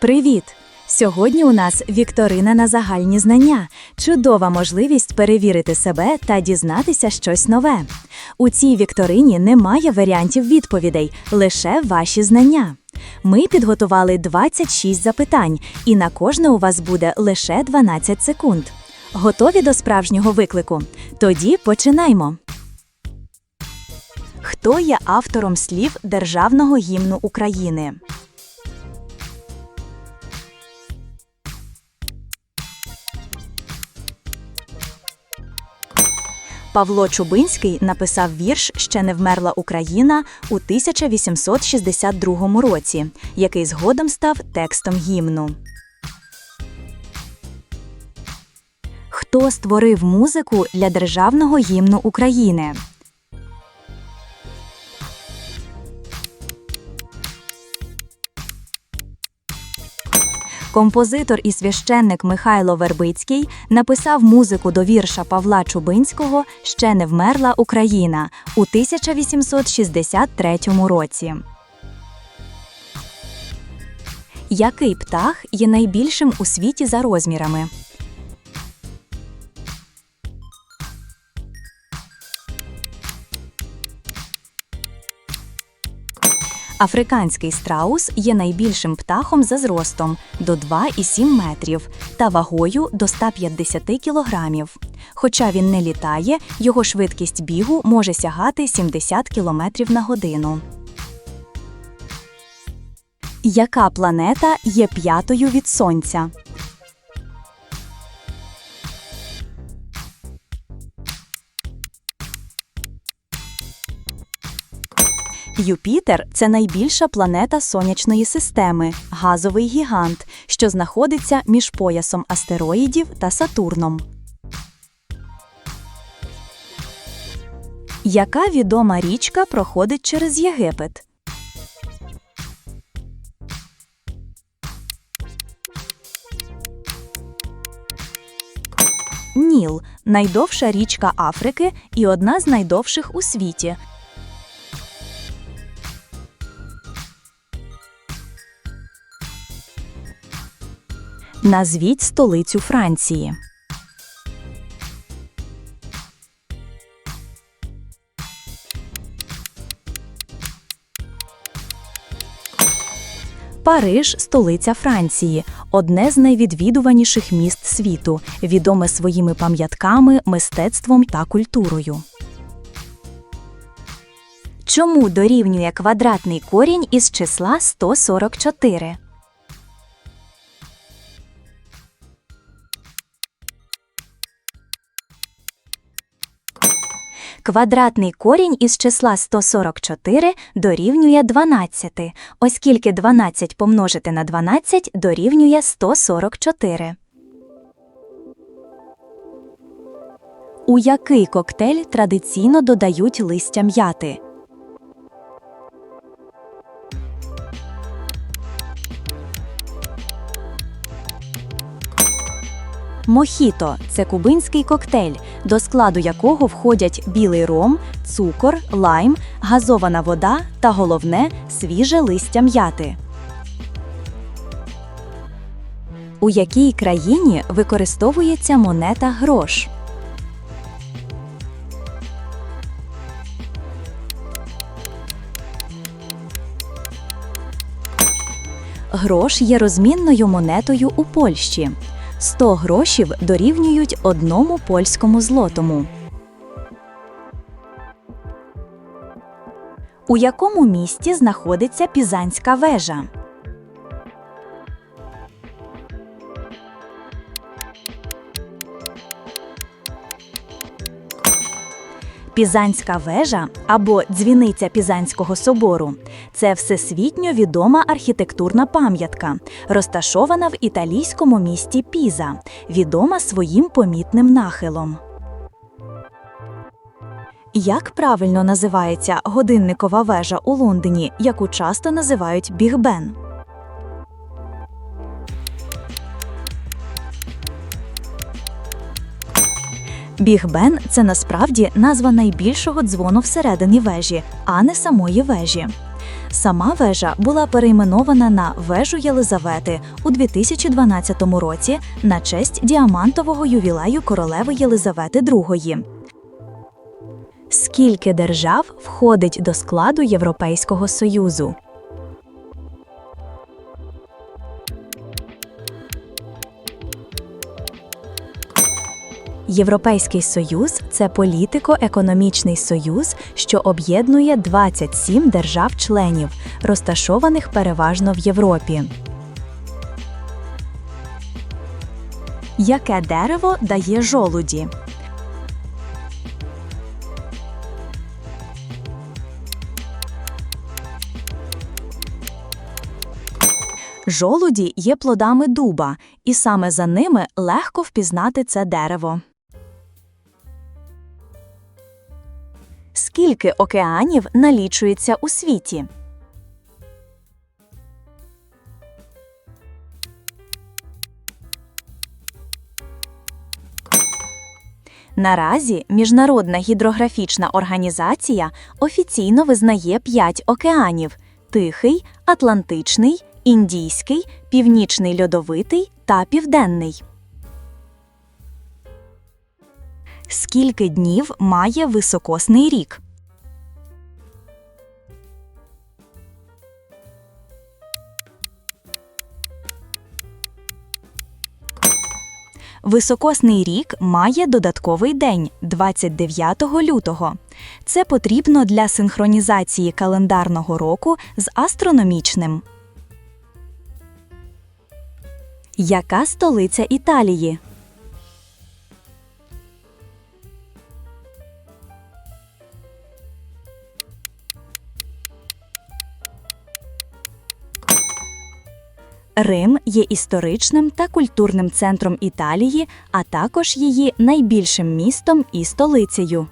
Привіт! Сьогодні у нас вікторина на загальні знання. Чудова можливість перевірити себе та дізнатися щось нове. У цій вікторині немає варіантів відповідей, лише ваші знання. Ми підготували 26 запитань, і на кожне у вас буде лише 12 секунд. Готові до справжнього виклику? Тоді починаймо. Хто є автором слів Державного гімну України? Павло Чубинський написав вірш Ще не вмерла Україна у 1862 році, який згодом став текстом гімну. Хто створив музику для державного гімну України? Композитор і священник Михайло Вербицький написав музику до вірша Павла Чубинського Ще не вмерла Україна у 1863 році. Який птах є найбільшим у світі за розмірами? Африканський страус є найбільшим птахом за зростом до 2,7 метрів та вагою до 150 кілограмів. Хоча він не літає, його швидкість бігу може сягати 70 кілометрів на годину. Яка планета є п'ятою від Сонця? Юпітер це найбільша планета сонячної системи, газовий гігант, що знаходиться між поясом астероїдів та Сатурном. Яка відома річка проходить через Єгипет? Ніл найдовша річка Африки і одна з найдовших у світі. Назвіть столицю Франції. Париж столиця Франції, одне з найвідвідуваніших міст світу, відоме своїми пам'ятками, мистецтвом та культурою. Чому дорівнює квадратний корінь із числа 144? Квадратний корінь із числа 144 дорівнює 12, оскільки 12 помножити на 12 дорівнює 144. У який коктейль традиційно додають листя м'яти? Мохіто це кубинський коктейль, до складу якого входять білий ром, цукор, лайм, газована вода та головне свіже листя м'яти. У якій країні використовується монета грош? Грош є розмінною монетою у Польщі. 100 грошів дорівнюють одному польському злотому. У якому місті знаходиться Пізанська вежа? Пізанська вежа або дзвіниця Пізанського собору це всесвітньо відома архітектурна пам'ятка, розташована в італійському місті Піза, відома своїм помітним нахилом. Як правильно називається годинникова вежа у Лондоні, яку часто називають Біг Бен? Біг Бен це насправді назва найбільшого дзвону всередині вежі, а не самої вежі. Сама вежа була перейменована на вежу Єлизавети у 2012 році на честь діамантового ювілею королеви Єлизавети II. Скільки держав входить до складу Європейського Союзу? Європейський союз це політико-економічний союз, що об'єднує 27 держав-членів, розташованих переважно в Європі. Яке дерево дає жолуді? Жолуді є плодами дуба, і саме за ними легко впізнати це дерево. Скільки океанів налічується у світі? Наразі Міжнародна гідрографічна організація офіційно визнає п'ять океанів: Тихий, Атлантичний, Індійський, Північний льодовитий та Південний. Скільки днів має високосний рік? Високосний рік має додатковий день 29 лютого. Це потрібно для синхронізації календарного року з астрономічним. Яка столиця Італії? Рим є історичним та культурним центром Італії, а також її найбільшим містом і столицею.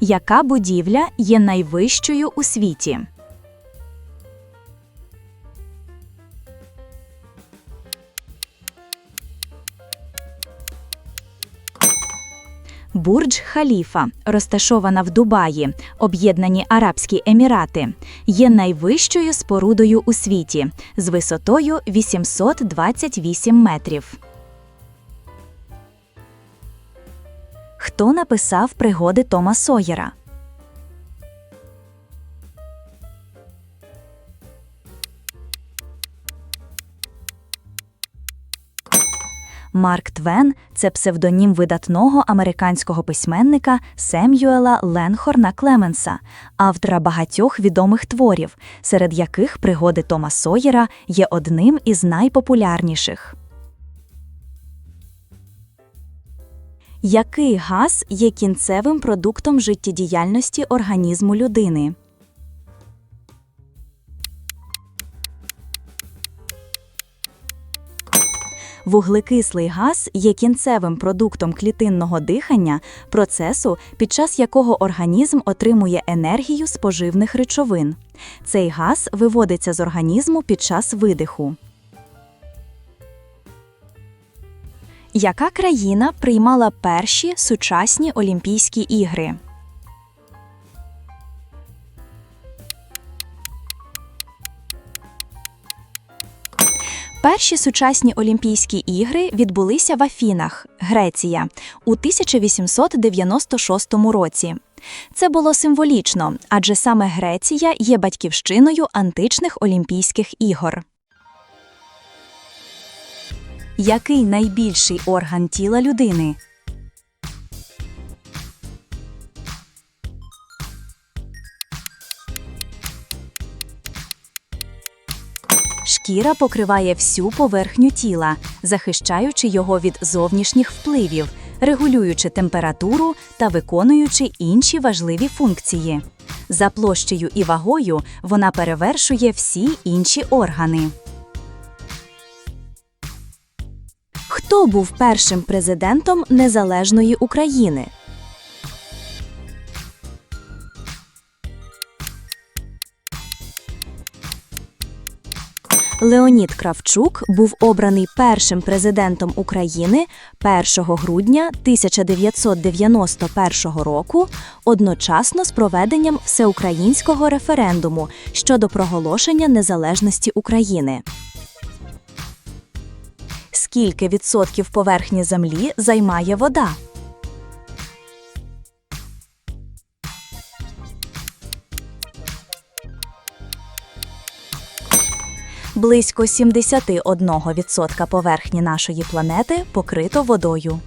Яка будівля є найвищою у світі? Бурдж Халіфа, розташована в Дубаї, Об'єднані Арабські Емірати, є найвищою спорудою у світі з висотою 828 метрів. Хто написав пригоди Тома Сойера? Марк Твен це псевдонім видатного американського письменника Семюела Ленхорна Клеменса, автора багатьох відомих творів, серед яких пригоди Тома Сойера є одним із найпопулярніших. Який газ є кінцевим продуктом життєдіяльності організму людини? Вуглекислий газ є кінцевим продуктом клітинного дихання, процесу, під час якого організм отримує енергію з поживних речовин. Цей газ виводиться з організму під час видиху. Яка країна приймала перші сучасні Олімпійські ігри? Перші сучасні Олімпійські ігри відбулися в Афінах, Греція, у 1896 році. Це було символічно, адже саме Греція є батьківщиною античних Олімпійських ігор. Який найбільший орган тіла людини? Шкіра покриває всю поверхню тіла, захищаючи його від зовнішніх впливів, регулюючи температуру та виконуючи інші важливі функції. За площею і вагою вона перевершує всі інші органи. Хто був першим президентом Незалежної України? Леонід Кравчук був обраний першим президентом України 1 грудня 1991 року одночасно з проведенням всеукраїнського референдуму щодо проголошення незалежності України. Скільки відсотків поверхні землі займає вода? Близько 71% поверхні нашої планети покрито водою.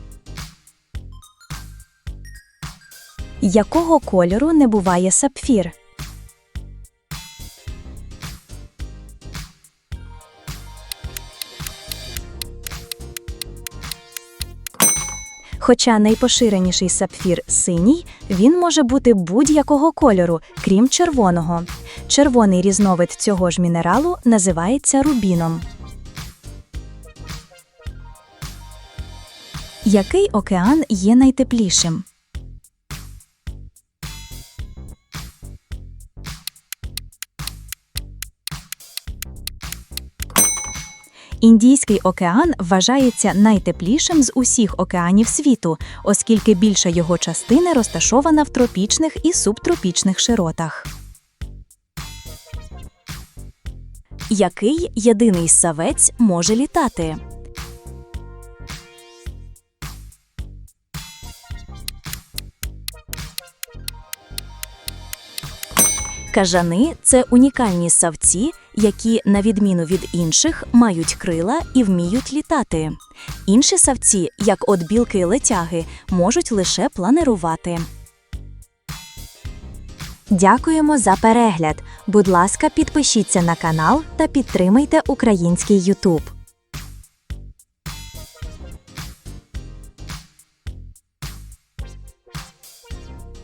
Якого кольору не буває сапфір? Хоча найпоширеніший сапфір синій, він може бути будь-якого кольору, крім червоного. Червоний різновид цього ж мінералу називається рубіном. Який океан є найтеплішим? Індійський океан вважається найтеплішим з усіх океанів світу, оскільки більша його частина розташована в тропічних і субтропічних широтах. Який єдиний савець може літати? Кажани це унікальні савці, які, на відміну від інших, мають крила і вміють літати. Інші савці, як от білки і летяги, можуть лише планирувати. Дякуємо за перегляд. Будь ласка, підпишіться на канал та підтримайте український Ютуб.